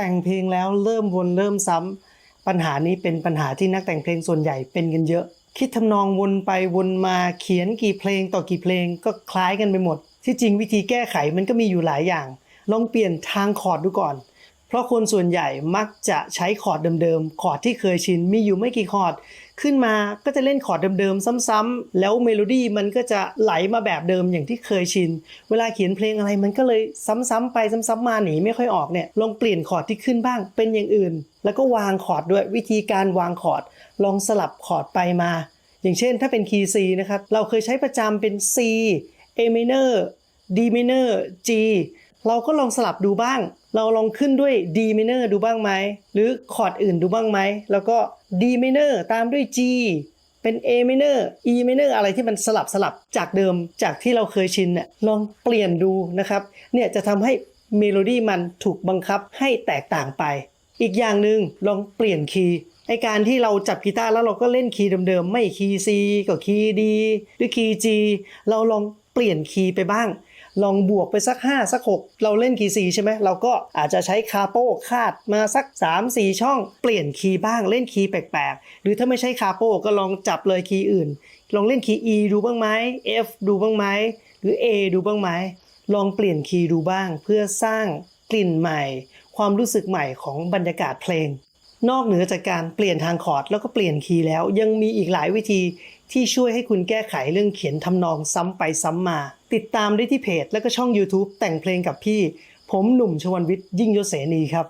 แต่งเพลงแล้วเริ่มวนเริ่มซ้ำปัญหานี้เป็นปัญหาที่นักแต่งเพลงส่วนใหญ่เป็นกันเยอะ คิดทำนองวนไปวนมาเขียนกี่เพลงต่อกี่เพลงก็คล้ายกันไปหมด ที่จริงวิธีแก้ไขมันก็มีอยู่หลายอย่าง ลองเปลี่ยนทางคอร์ดดูก่อน เพราะคนส่วนใหญ่มักจะใช้คอร์ดเดิมๆ คอร์ดที่เคยชินมีอยู่ไม่กี่คอร์ด ขึ้นมาก็จะเล่นคอร์ดเดิมๆ ซ้ำๆ แล้วเมโลดี้มันก็จะไหลมาแบบเดิมอย่างที่เคยชิน เวลาเขียนเพลงอะไรมันก็เลยซ้ำๆไปซ้ำๆมาหนีไม่ค่อยออกเนี่ย ลองเปลี่ยนคอร์ดที่ขึ้นบ้างเป็นอย่างอื่น แล้วก็วางคอร์ดด้วยวิธีการวางคอร์ด ลองสลับคอร์ดไปมา อย่างเช่น ถ้าเป็นคีย์ C นะครับ เราเคยใช้ประจำเป็น C A minor D minor G เราก็ลองสลับดูบ้าง เราลองขึ้นด้วย D minor ดูบ้างไหม หรือคอร์ดอื่นดูบ้างไหม แล้วก็ D minor ตามด้วย G เป็น A minor E minor อะไรที่มันสลับสลับจากเดิมจากที่เราเคยชินเนี่ยลองเปลี่ยนดูนะครับ เนี่ยจะทำให้เมโลดี้มันถูกบังคับให้แตกต่างไป อีกอย่างหนึ่งลองเปลี่ยนคีย์ไอการที่เราจับกีตาร์แล้วเราก็เล่นคีย์เดิมๆ ไม่คีย์ C ก็คีย์ D หรือคีย์ G เราลองเปลี่ยนคีย์ไปบ้าง ลองบวกไปสัก 5 สัก 6 เราเล่นคีย์ C ใช่ไหมเราก็อาจจะใช้คาโปคาดมาสัก 3 4 ช่อง เปลี่ยนคีย์บ้างเล่นคีย์แปลกๆ หรือถ้าไม่ใช่คาโปก็ลองจับเลยคีย์อื่น ลองเล่นคีย์ E ดูบ้างไหม F ดูบ้างไหมหรือ A ดูบ้างไหมลองเปลี่ยนคีย์ดูบ้างเพื่อสร้างกลิ่นใหม่ ความรู้สึกใหม่ของบรรยากาศเพลง นอกเหนือจากการเปลี่ยนทางคอร์ดแล้วก็เปลี่ยนคีย์แล้ว ยังมีอีกหลายวิธีที่ช่วยให้คุณแก้ไขเรื่องเขียนทำนองซ้ำไปซ้ำมา ติดตามได้ที่เพจแล้วก็ช่อง YouTube แต่งเพลงกับพี่ ผมหนุ่มชวันวิทย์ยิ่งยศเสนีครับ